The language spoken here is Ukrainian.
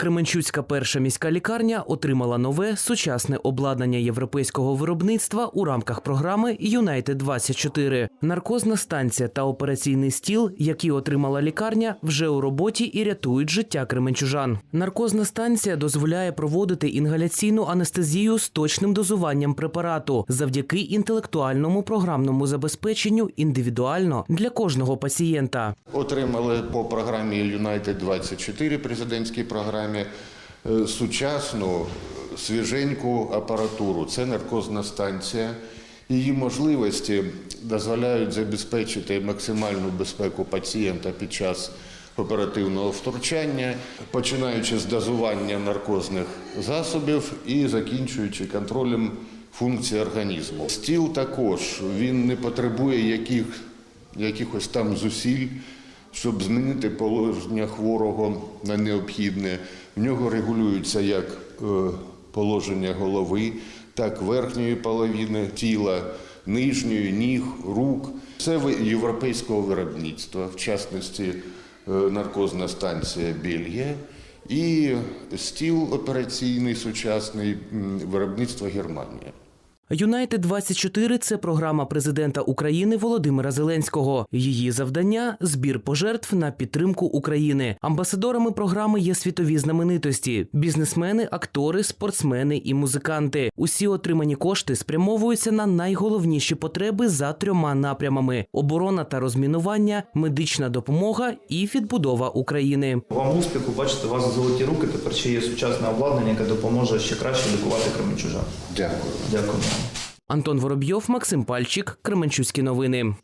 Кременчуцька перша міська лікарня отримала нове сучасне обладнання європейського виробництва у рамках програми Юнайтед 24 Наркозна станція та операційний стіл, які отримала лікарня, вже у роботі і рятують життя кременчужан. Наркозна станція дозволяє проводити інгаляційну анестезію з точним дозуванням препарату завдяки інтелектуальному програмному забезпеченню індивідуально для кожного пацієнта. Отримали по програмі United 24 президентській програмі е, сучасну свіженьку апаратуру. Це наркозна станція. Її можливості дозволяють забезпечити максимальну безпеку пацієнта під час оперативного втручання, починаючи з дозування наркозних засобів і закінчуючи контролем функцій організму. Стіл також він не потребує яких, якихось там зусиль, щоб змінити положення хворого на необхідне. В нього регулюється як е, положення голови, так верхньої половини тіла, нижньої, ніг, рук. Це європейського виробництва, в частності е, наркозна станція Бельгія і стіл операційний сучасний виробництва Германія. Юнайтед 24 це програма президента України Володимира Зеленського. Її завдання збір пожертв на підтримку України. Амбасадорами програми є світові знаменитості: бізнесмени, актори, спортсмени і музиканти. Усі отримані кошти спрямовуються на найголовніші потреби за трьома напрямами: оборона та розмінування, медична допомога і відбудова України. Вам успіху, бачите, у вас золоті руки, тепер ще є сучасне обладнання, яке допоможе ще краще лікувати кременчужан. Дякую. Дякую. Антон Воробйов, Максим Пальчик, Кременчуцькі новини.